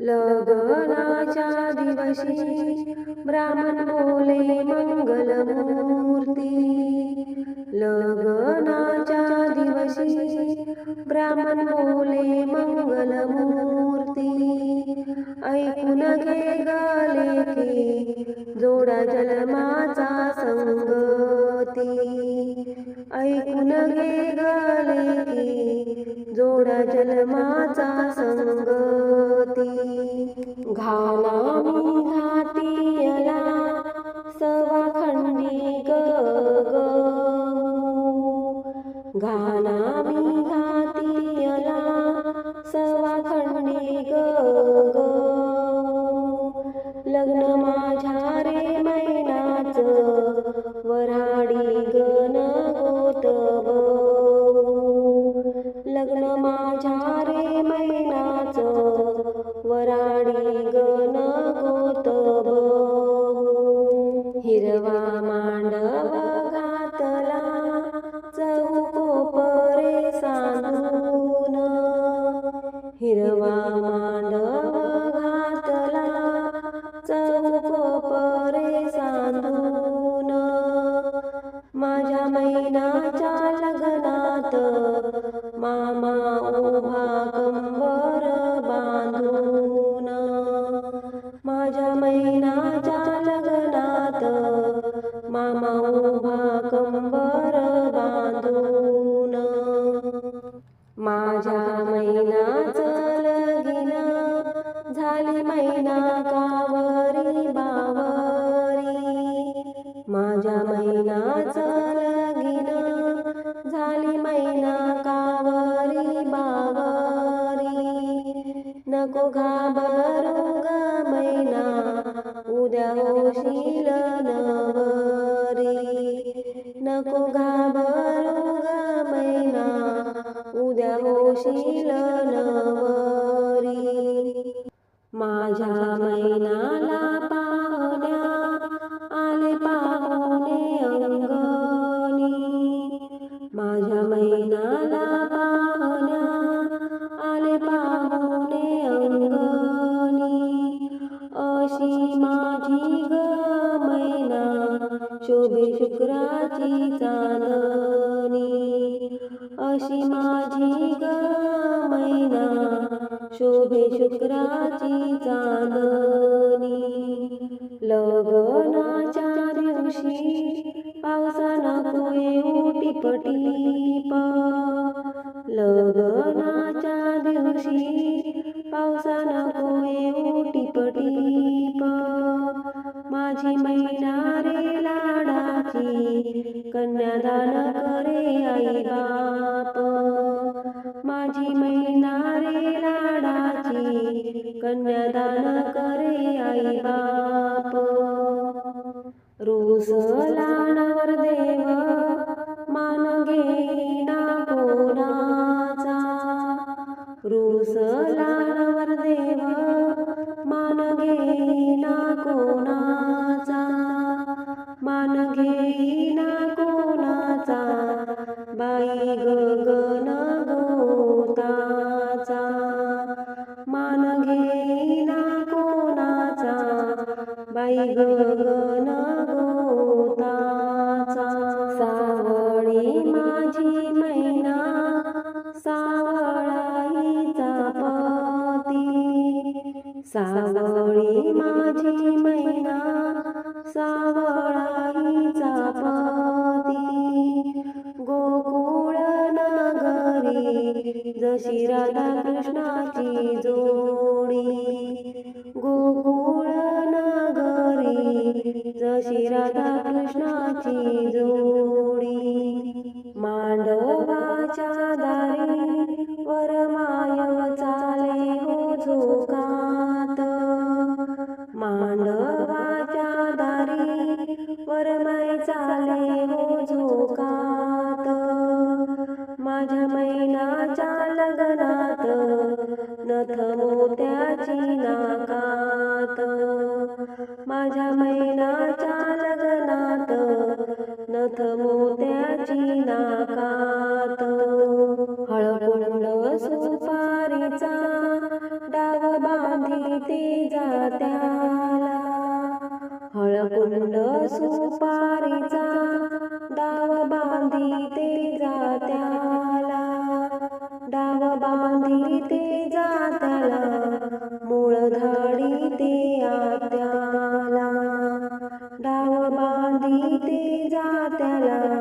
लगनाच्या दिवशी ब्राह्मण बोले मंगलमूर्ती. लगनाच्या दिवशी ब्राह्मण बोले मंगलमूर्ती. ऐकून घे गाले की जोडा जन्माचा संगती. ऐकून घे गाले की जोडा जन्माचा संगती घाला मी सवा खंडी ग ग. घाला घातीयला सवा खंडी ग ग. लग्न माझ्या रे मैनाच वरा हिरवा मांडव घातला चौकोपरे सांधून. माझ्या मैनाच्या लग्नात मामा उभा कंबर बांधून. माझ्या मैनाच्या लग्नात मामा मैना कावरी बावरी. माझ्या मैनाचं लगीन झाली मैना कावरी बावरी. नको घाबरू ग मैना उद्या होशील नवरी. नको घा माझ्या मैनाला पाहुण्या आले पाहुणे अंगणी. माझ्या मैनाला पाहुण्या आले पाहुणे अंगणी. अशी माझी ग मैना शोभे शुक्राची चांदणी. अशी माझी ग शोभे शुक्राची चांदणी लगनाच्या दिवशी पावसाना कोये टिपटीप लगनाच्या दिवशी पावसा कोये टिपटीप माझी मैना रे लाडाची कन्यादान करे आई बा. कन्यादान करे आई बाप. रुसला देव मान घेईना कोणाचा. रुसला देव मान घेईना कोणाचा. मान घेईना कोणाचा. बाई गगन बाई गगन गोताचा सावळी माझी मैना सावळाईचा पती. सावळी माझी मैना सावळाईचा पती. गोकुळ नगरी जशी राधा कृष्णाची जोडी. जशी राधा कृष्णाची जोडी. मांडवाच्या दारी वरमाय चाले हो झोकात. मांडवाच्या दारी वरमाय चाले हो झोकात. माझ्या मैनाच्या लग्नात नथ मोत्याची नाकात. माझ्या मै ते जात्याला हळकुंड सुपारीचा डाव बांधिते जात्याला. डाव बांधिते जात्याला मूळ धाडिते आत्याला. डाव बांधिते जात्याला